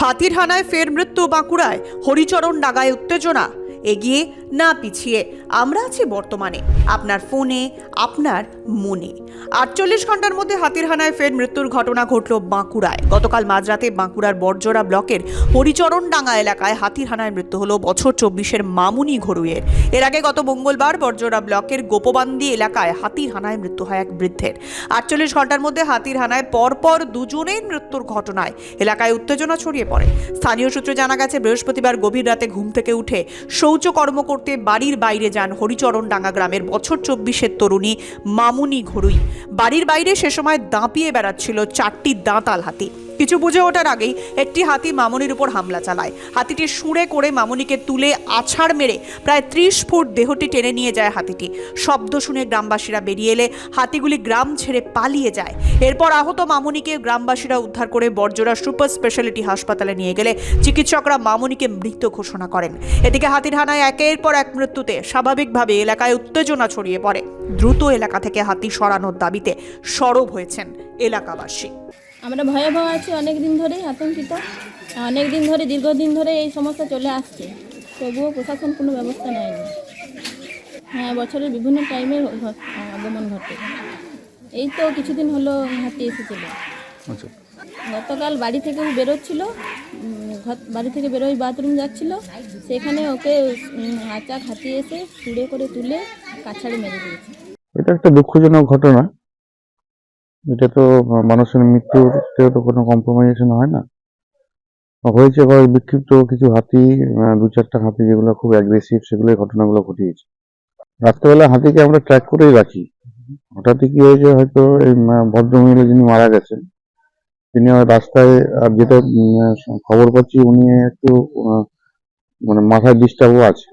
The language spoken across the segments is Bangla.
হাতির হানায় ফের মৃত্যু বাঁকুড়ায় হরিচরণ ডাগায় উত্তেজনা। এগিয়ে না পিছিয়ে, আমরা আছি বর্তমানে। আপনার ফোনে, আপনার মনে। আটচল্লিশ ঘণ্টার মধ্যে হাতির হানায় ফের মৃত্যুর ঘটনা ঘটল বাঁকুড়ায়। গতকাল মাঝরাতে বাঁকুড়ার বরজোড়া ব্লকের হরিচরণ ডাঙ্গা এলাকায় হাতির হানায় মৃত্যু হলো বছর চব্বিশের মামুনি ঘরুয়ের। এর আগে গত মঙ্গলবার বরজোড়া ব্লকের গোপবান্দি এলাকায় হাতির হানায় মৃত্যু হয় এক বৃদ্ধের। আটচল্লিশ ঘণ্টার মধ্যে হাতির হানায় পরপর দুজনের মৃত্যুর ঘটনায় এলাকায় উত্তেজনা ছড়িয়ে পড়ে। স্থানীয় সূত্রে জানা গেছে, বৃহস্পতিবার গভীর রাতে ঘুম থেকে উঠে শৌচকর্ম করতে বাড়ির বাইরে যান হরিচরণ ডাঙ্গা গ্রামের বছর চব্বিশের তরুণী মামুনি ঘরুই। বাড়ির বাইরে সে সময় দাঁপিয়ে বেড়াচ্ছিল চারটি দাঁতাল হাতি। কিছু বুঝে ওঠার আগেই একটি হাতি মামনির উপর হামলা চালায়। হাতিটি সুঁড়ে করে মামুনিকে তুলে আছাড় মেরে প্রায় ত্রিশ ফুট দেহটি টেনে নিয়ে যায় হাতিটি। শব্দ শুনে গ্রামবাসীরা বেরিয়ে এলে হাতিগুলি গ্রাম ছেড়ে পালিয়ে যায়। এরপর আহত মামুনিকে গ্রামবাসীরা উদ্ধার করে বর্জরা সুপার স্পেশালিটি হাসপাতালে নিয়ে গেলে চিকিৎসকরা মামনিকে মৃত ঘোষণা করেন। এদিকে হাতির হানায় একের পর এক মৃত্যুতে স্বাভাবিকভাবে এলাকায় উত্তেজনা ছড়িয়ে পড়ে। দ্রুত এলাকা থেকে হাতি সরানোর দাবিতে সরব হয়েছেন এলাকাবাসী। আমরা ভয়াবহ আছি অনেক দিন ধরেই আতঙ্কিত অনেক দিন ধরে দীর্ঘদিন ধরে এই সমস্যা চলে আসছে। তবুও প্রশাসন কোনো ব্যবস্থা নেয়নি। হ্যাঁ বছরের বিভিন্ন টাইমে আগমন ঘটে। এই তো কিছুদিন হলো হাতি এসেছিল। আচ্ছা। গতকাল বাড়ি থেকে বেরোচ্ছিল বাড়ি থেকে বেরোই বাথরুম যাচ্ছিল। সেখানে ওকে আচাক হাতি এসে ছুঁড়ে করে তুলে কাছাড়ে মেরে দিয়েছে। এটা একটা দুঃখজনক ঘটনা। এটা তো মানুষের মৃত্যুতেও তো কোনো কম্প্রোমাইজেশন হয় না। হয়েছে বা বিক্ষিপ্ত কিছু হাতি দু চারটা হাতি যেগুলো খুব অ্যাগ্রেসিভ সেগুলো ঘটনাগুলো ঘটিয়েছে। রাত্রেবেলা হাতিকে আমরা ট্র্যাক করেই রাখি। হঠাৎই কি হয়েছে হয়তো এই ভদ্রমহিলা যিনি মারা গেছেন, তিনি ওই রাস্তায়, আর যেটা খবর পাচ্ছি উনি একটু মানে মাথায় ডিস্টার্বও আছে।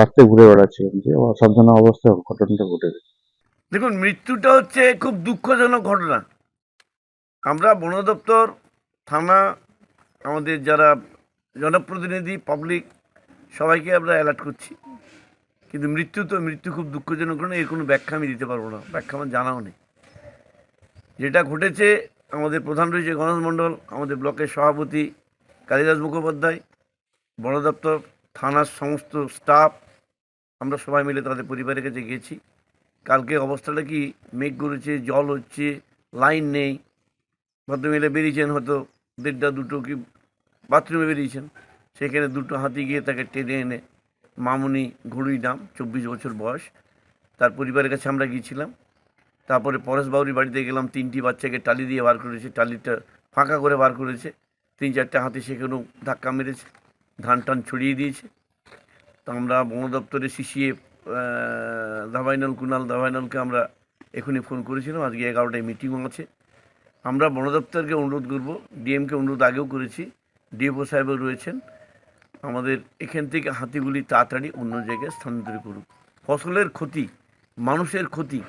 রাস্তায় ঘুরে বেড়াচ্ছিলেন যে অসাবধান অবস্থায় ঘটনাটা ঘটে গেছে দেখুন, মৃত্যুটা হচ্ছে খুব দুঃখজনক ঘটনা। আমরা বন দপ্তর, থানা, আমাদের যারা জনপ্রতিনিধি পাবলিক সবাইকে আমরা অ্যালার্ট করছি। কিন্তু মৃত্যু তো, মৃত্যু খুব দুঃখজনক ঘটনা, এর কোনো ব্যাখ্যা আমি দিতে পারব না। ব্যাখ্যা আমার জানাও নেই। যেটা ঘটেছে, আমাদের প্রধান রয়েছে গণেশ মণ্ডল, আমাদের ব্লকের সভাপতি কালিদাস মুখোপাধ্যায়, বন দপ্তর, থানার সমস্ত স্টাফ আমরা সবাই মিলে তাদের পরিবারের কাছে গেছি কালকে অবস্থাটা কি? মেঘ করেছে, জল হচ্ছে, লাইন নেই। ভদ্রমহিলা বেরিয়েছেন হয়তো দেড়টা, দুটো কি বাথরুমে বেরিয়েছেন। সেখানে দুটো হাতি গিয়ে তাকে টেনে এনে মামুনি ঘুড়ুই নাম, চব্বিশ বছর বয়স। তার পরিবারের কাছে আমরা গিয়েছিলাম। তারপরে পরেশ বাবুরির বাড়িতে গেলাম, তিনটি বাচ্চাকে টালি দিয়ে বার করেছে, টালিটা ফাঁকা করে বার করেছে। তিন, চারটে হাতি সেখানেও ধাক্কা মেরেছে, ধান টান ছড়িয়ে দিয়েছে। তো আমরা বন দপ্তরে শিশিয়ে দাবাইনল কুনাল, দাবাইনলকে আমরা এখনই ফোন করেছিলাম। আজকে এগারোটায় মিটিংও আছে। আমরা বন দপ্তরকে অনুরোধ করব, ডিএমকে অনুরোধ আগেও করেছি, ডিএফও সাহেবও রয়েছেন। আমাদের এখান থেকে হাতিগুলি তাড়াতাড়ি অন্য জায়গায় স্থানান্তর করুক। ফসলের ক্ষতি, মানুষের ক্ষতি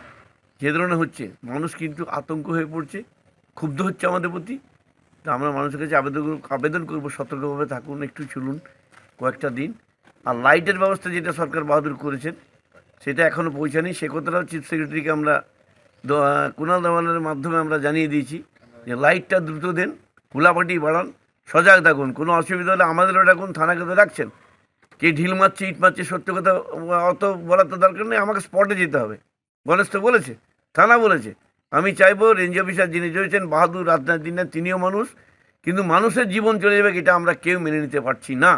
যে ধরনের হচ্ছে, মানুষ কিন্তু আতঙ্ক হয়ে পড়ছে, ক্ষুব্ধ হচ্ছে আমাদের প্রতি। তা আমরা মানুষের কাছে আবেদন আবেদন করব, সতর্কভাবে থাকুন, একটু চলুন কয়েকটা দিন। আর লাইটের ব্যবস্থা যেটা সরকার বাহাদুর করেছেন সেটা এখনও পৌঁছানি সে কথাটাও চিফ সেক্রেটারিকে আমরা কুণাল দাওয়ালের মাধ্যমে আমরা জানিয়ে দিয়েছি যে লাইটটা দ্রুত দেন হুলাপাটি বাড়ান, সজাগ থাকুন। কোনো অসুবিধা হলে আমাদেরও ডাকুন, থানাকে তো রাখছেন কে ঢিল মারছে, ইট মারছে, সত্য কথা, অত বলার তো দরকার নেই, আমাকে স্পটে যেতে হবে। গণেশ তো বলেছে, থানা বলেছে। আমি চাইব রেঞ্জ অফিসার যিনি রয়েছেন, বাহাদুর রাজনাথ দিনের তিনিও মানুষ, কিন্তু মানুষের জীবন চলে যাবে, এটা আমরা কেউ মেনে নিতে পারছি না।